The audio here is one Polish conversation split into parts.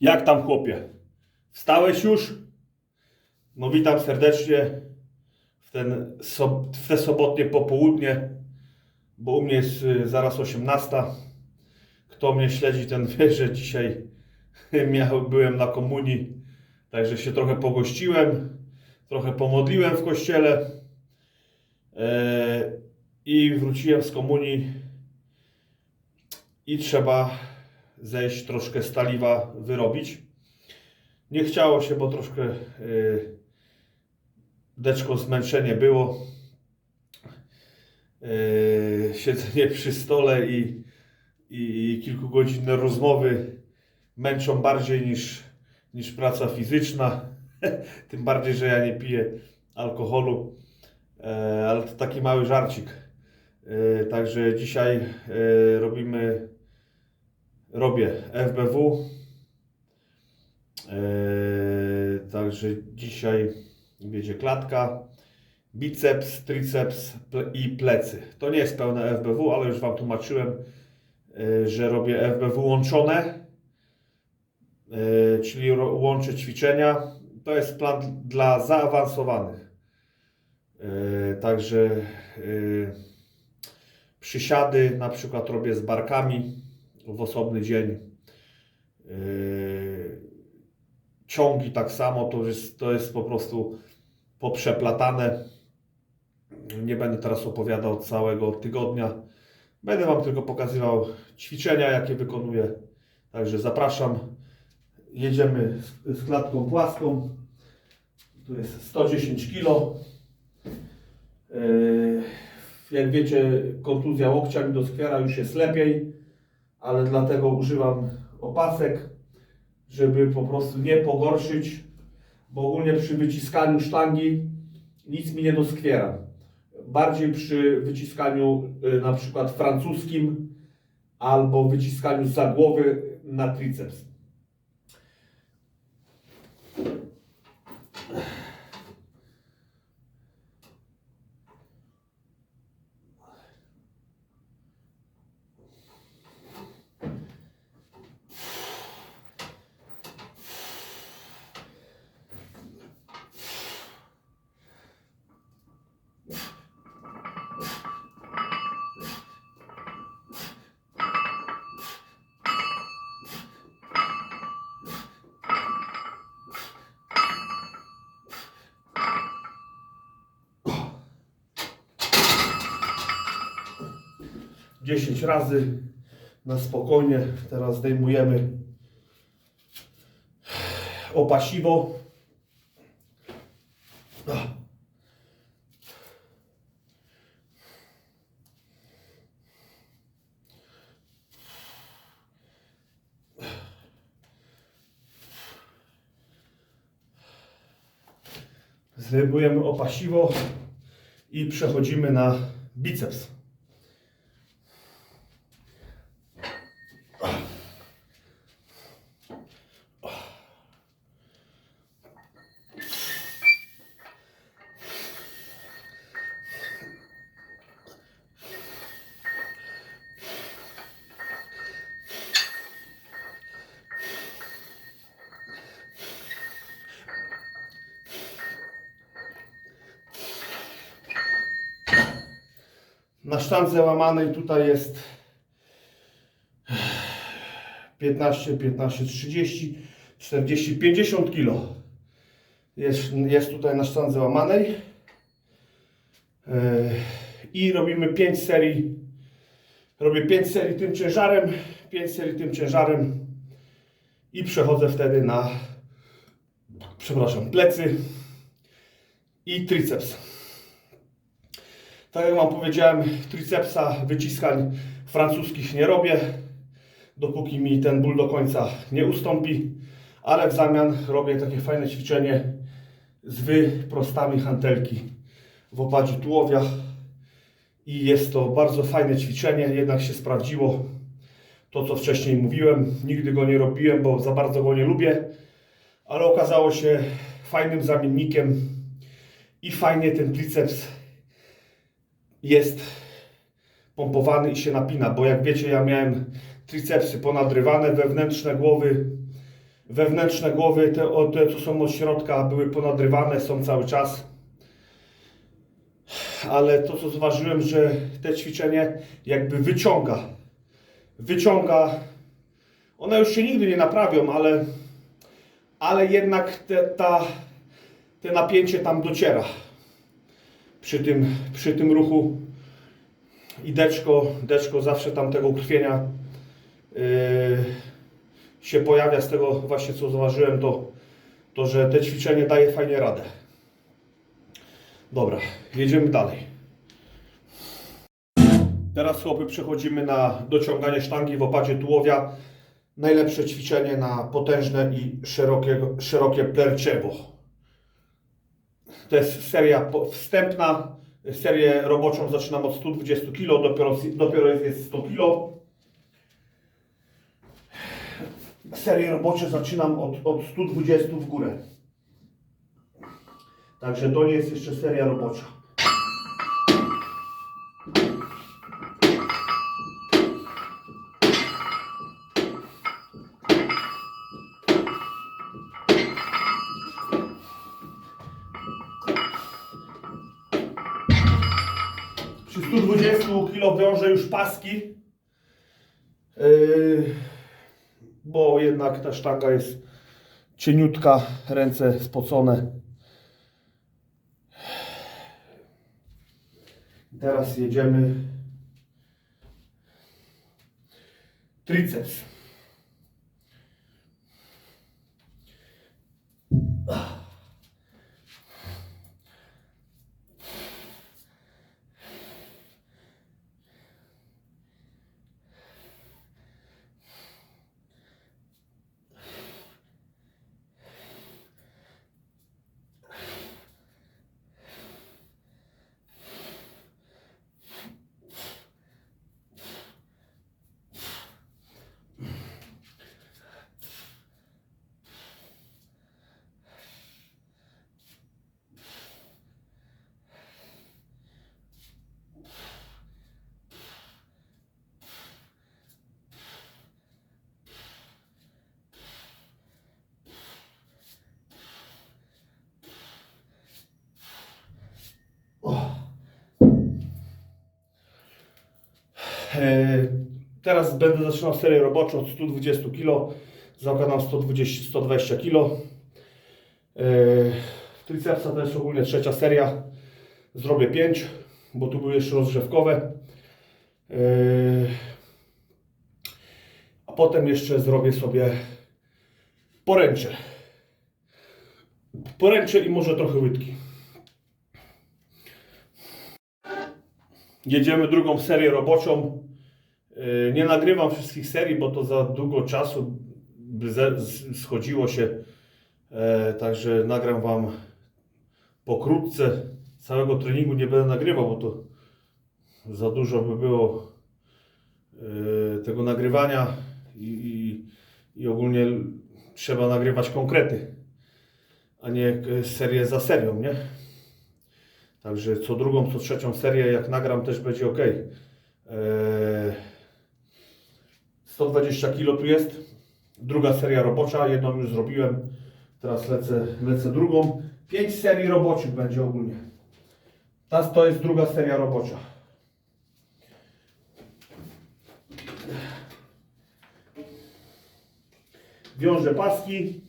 Jak tam chłopie? Wstałeś już? No witam serdecznie w, ten, w te sobotnie popołudnie, bo u mnie jest y, zaraz 18. Kto mnie śledzi, ten wie, że dzisiaj byłem na komunii, także się trochę pogościłem, trochę pomodliłem w kościele e, i wróciłem z komunii i trzeba zejść troszkę staliwa wyrobić. Nie chciało się, bo troszkę yy, deczko zmęczenie było. Yy, siedzenie przy stole i, i, kilkugodzinne rozmowy męczą bardziej niż, niż praca fizyczna. Tym bardziej, że ja nie piję alkoholu. E, ale to taki mały żarcik. E, także dzisiaj e, robimy robię FBW. Eee, także dzisiaj będzie klatka, biceps, triceps ple- i plecy. To nie jest pełne FBW, ale już Wam tłumaczyłem, e, że robię FBW łączone, e, czyli łączę ćwiczenia. To jest plan dla zaawansowanych. E, Także e, przysiady na przykład robię z barkami w osobny dzień. Yy, Ciągi tak samo, to jest, to jest po prostu poprzeplatane. Nie będę teraz opowiadał całego tygodnia. Będę Wam tylko pokazywał ćwiczenia, jakie wykonuję. Także zapraszam. Jedziemy z, z klatką płaską. Tu jest 110 kg. Yy, Jak wiecie, kontuzja łokcia mi doskwiera, już jest lepiej ale dlatego używam opasek, żeby po prostu nie pogorszyć, bo ogólnie przy wyciskaniu sztangi nic mi nie doskwiera. Bardziej przy wyciskaniu y, na przykład francuskim albo wyciskaniu za głowy na triceps. Dziesięć razy na spokojnie. Teraz zdejmujemy opasiwo. Zdejmujemy opasiwo i przechodzimy na biceps. Na sztandze łamanej tutaj jest 15, 15, 30, 40, 50 kg. Jest, jest tutaj na sztandze łamanej. Yy, I robimy 5 serii. Robię 5 serii tym ciężarem, 5 serii tym ciężarem i przechodzę wtedy na przepraszam, plecy i triceps. Tak jak Wam powiedziałem, tricepsa wyciskań francuskich nie robię, dopóki mi ten ból do końca nie ustąpi, ale w zamian robię takie fajne ćwiczenie z wyprostami hantelki w opadzie tułowia i jest to bardzo fajne ćwiczenie, jednak się sprawdziło to, co wcześniej mówiłem. Nigdy go nie robiłem, bo za bardzo go nie lubię, ale okazało się fajnym zamiennikiem i fajnie ten triceps jest pompowany i się napina, bo jak wiecie, ja miałem tricepsy ponadrywane, wewnętrzne głowy, wewnętrzne głowy, te, o, te co są od środka, były ponadrywane, są cały czas. Ale to co zauważyłem, że te ćwiczenie jakby wyciąga, wyciąga, one już się nigdy nie naprawią, ale, ale jednak te, ta, te napięcie tam dociera przy tym, przy tym ruchu i deczko, deczko zawsze tam tego ukrwienia yy, się pojawia z tego właśnie co zauważyłem to, to że te ćwiczenie daje fajnie radę. Dobra, jedziemy dalej. Teraz chłopy przechodzimy na dociąganie sztangi w opadzie tułowia. Najlepsze ćwiczenie na potężne i szerokie, szerokie plerczewo. To jest seria wstępna. Serię roboczą zaczynam od 120 kg, dopiero, dopiero jest 100 kg. Serię robocze zaczynam od, od 120 w górę. Także to nie jest jeszcze seria robocza. Przy 120 kg wiążę już paski, yy, bo jednak ta sztanga jest cieniutka, ręce spocone. Teraz jedziemy triceps. E, Teraz będę zaczynał serię roboczą od 120 kg. Zakładam 120, 120 kg. Tricepsa to jest ogólnie trzecia seria. Zrobię 5, bo tu były jeszcze rozgrzewkowe. E, A potem jeszcze zrobię sobie poręcze. Poręcze i może trochę łydki. Jedziemy drugą serię roboczą. Yy, Nie nagrywam wszystkich serii, bo to za długo czasu by schodziło się. E, Także nagram Wam pokrótce. Całego treningu nie będę nagrywał, bo to za dużo by było e, tego nagrywania i, i, i ogólnie trzeba nagrywać konkrety, a nie serię za serią, nie? Także co drugą, co trzecią serię, jak nagram, też będzie ok. Eee, 120 kg tu jest. Druga seria robocza, jedną już zrobiłem. Teraz lecę, lecę drugą. 5 serii roboczych będzie ogólnie. Ta to jest druga seria robocza. Wiążę paski.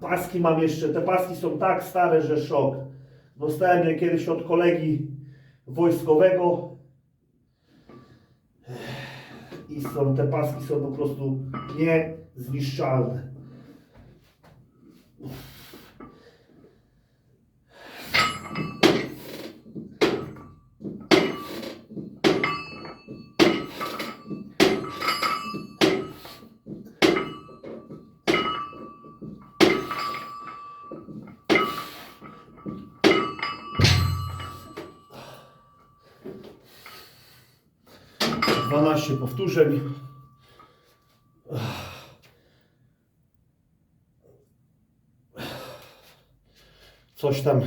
Paski mam jeszcze, te paski są tak stare, że szok. Dostałem je kiedyś od kolegi wojskowego. I są, te paski są po prostu niezniszczalne. Dwanaście powtórzeń. Coś tam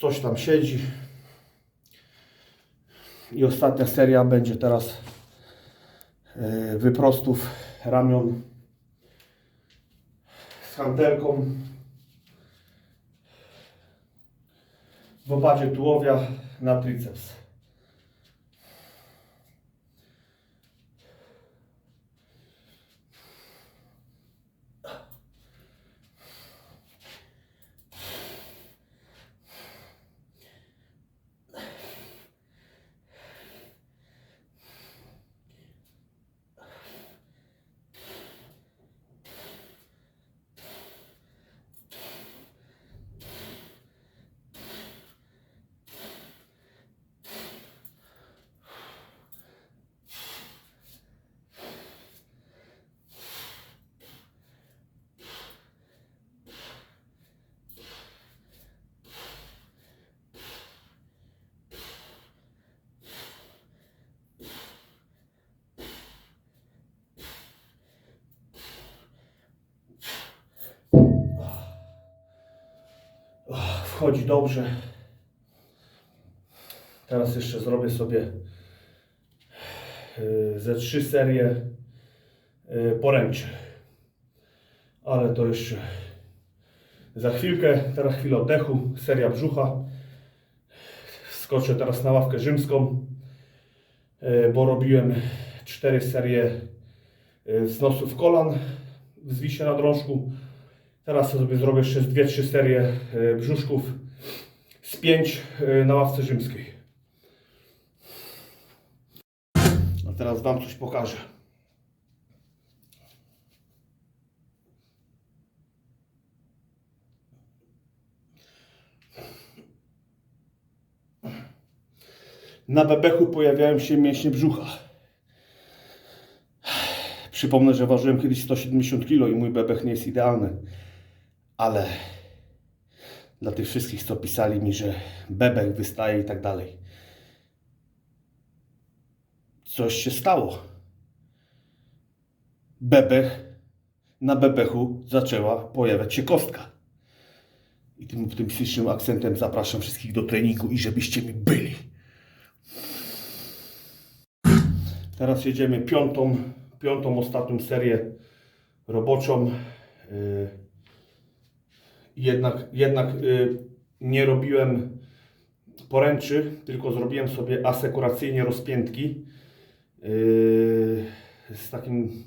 coś tam siedzi. I ostatnia seria będzie teraz e, wyprostów ramion z hantelką w opadzie tułowia na triceps. Wchodzi dobrze. Teraz jeszcze zrobię sobie y, ze trzy serie y, poręczy. Ale to jeszcze za chwilkę. Teraz chwilę oddechu. Seria brzucha. Skoczę teraz na ławkę rzymską, y, bo robiłem cztery serie y, wznosów kolan w zwisie na drążku. Teraz sobie zrobię jeszcze z dwie, trzy serie e, brzuszków z pięć e, na ławce rzymskiej. A teraz Wam coś pokażę. Na bebechu pojawiają się mięśnie brzucha. Przypomnę, że ważyłem kiedyś 170 kg i mój bebech nie jest idealny. Ale dla tych wszystkich, co pisali mi, że bebech wystaje i tak dalej. Coś się stało. Bebech, na bebechu zaczęła pojawiać się kostka. I tym optymistycznym akcentem zapraszam wszystkich do treningu i żebyście mi byli. Teraz jedziemy piątą, piątą ostatnią serię roboczą. Yy, jednak, jednak y, nie robiłem poręczy, tylko zrobiłem sobie asekuracyjnie rozpiętki y, z takim,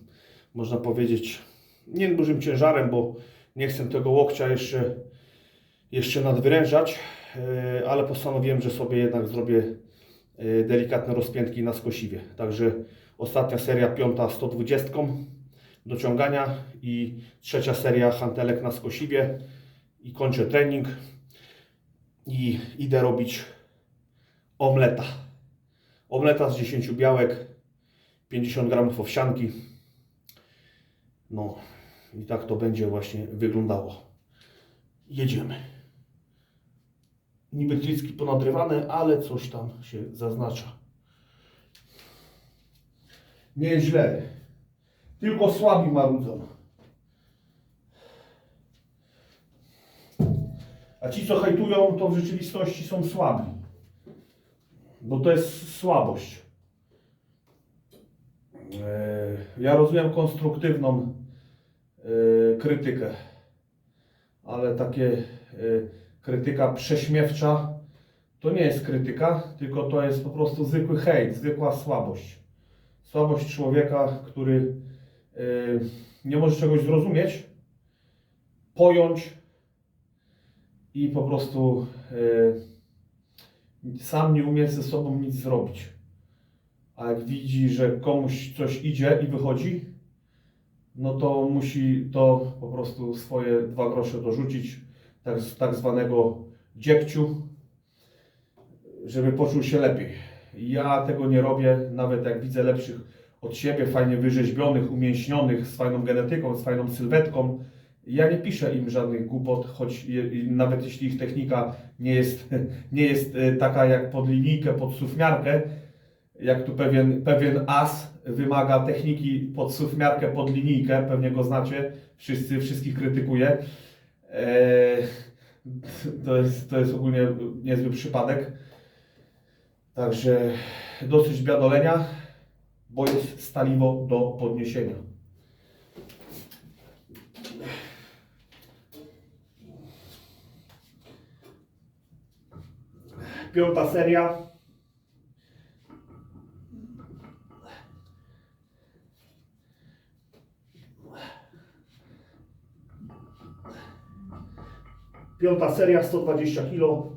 można powiedzieć, nie dużym ciężarem, bo nie chcę tego łokcia jeszcze, jeszcze nadwyrężać, y, ale postanowiłem, że sobie jednak zrobię delikatne rozpiętki na skosiwie. Także ostatnia seria, piąta 120 do ciągania i trzecia seria hantelek na skosiwie i kończę trening i idę robić omleta. Omleta z 10 białek, 50 gramów owsianki. No i tak to będzie właśnie wyglądało. Jedziemy. Niby tricki ponadrywane, ale coś tam się zaznacza. Nie jest źle. Tylko słabi marudzą. A ci, co hejtują, to w rzeczywistości są słabi. Bo to jest słabość. E, Ja rozumiem konstruktywną e, krytykę, ale takie e, krytyka prześmiewcza to nie jest krytyka, tylko to jest po prostu zwykły hejt, zwykła słabość. Słabość człowieka, który nie może czegoś zrozumieć, pojąć i po prostu e, sam nie umie ze sobą nic zrobić. A jak widzi, że komuś coś idzie i wychodzi, no to musi to po prostu swoje dwa grosze dorzucić, tak, tak zwanego dziegciu, żeby poczuł się lepiej. Ja tego nie robię, nawet jak widzę lepszych od siebie, fajnie wyrzeźbionych, umięśnionych, z fajną genetyką, z fajną sylwetką, ja nie piszę im żadnych głupot, choć je, nawet jeśli ich technika nie jest, nie jest e, taka jak pod linijkę, pod sufmiarkę, jak tu pewien, pewien as wymaga techniki pod sufmiarkę, pod linijkę, pewnie go znacie, wszyscy, wszystkich krytykuję. E, To jest, to jest ogólnie niezły przypadek. Także dosyć biadolenia, bo jest staliwo do podniesienia. Piąta seria. Piąta seria 120 kg.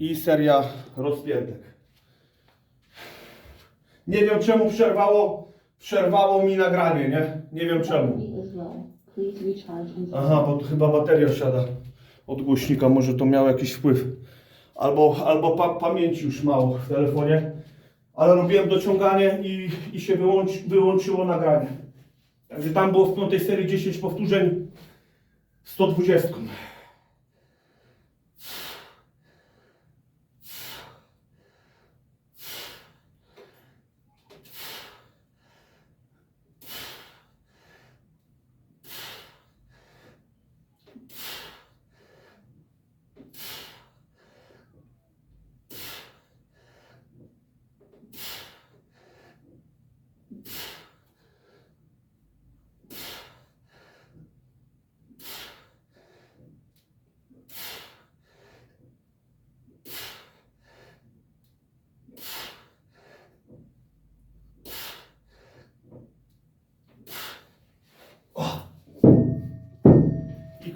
I seria rozpiętek. Nie wiem czemu przerwało, przerwało mi nagranie, nie? Nie wiem czemu. Aha, bo chyba bateria siada od głośnika, może to miało jakiś wpływ. Albo, albo pa, pamięci już mało w telefonie. Ale robiłem dociąganie i, i się wyłączy, wyłączyło nagranie. Także tam było w piątej serii 10 powtórzeń 120.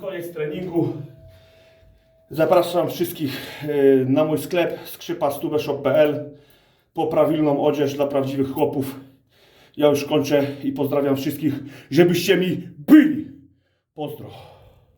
koniec treningu. Zapraszam wszystkich e, na mój sklep skrzypastubeszop.pl po prawilną odzież dla prawdziwych chłopów. Ja już kończę i pozdrawiam wszystkich, żebyście mi byli. Pozdro.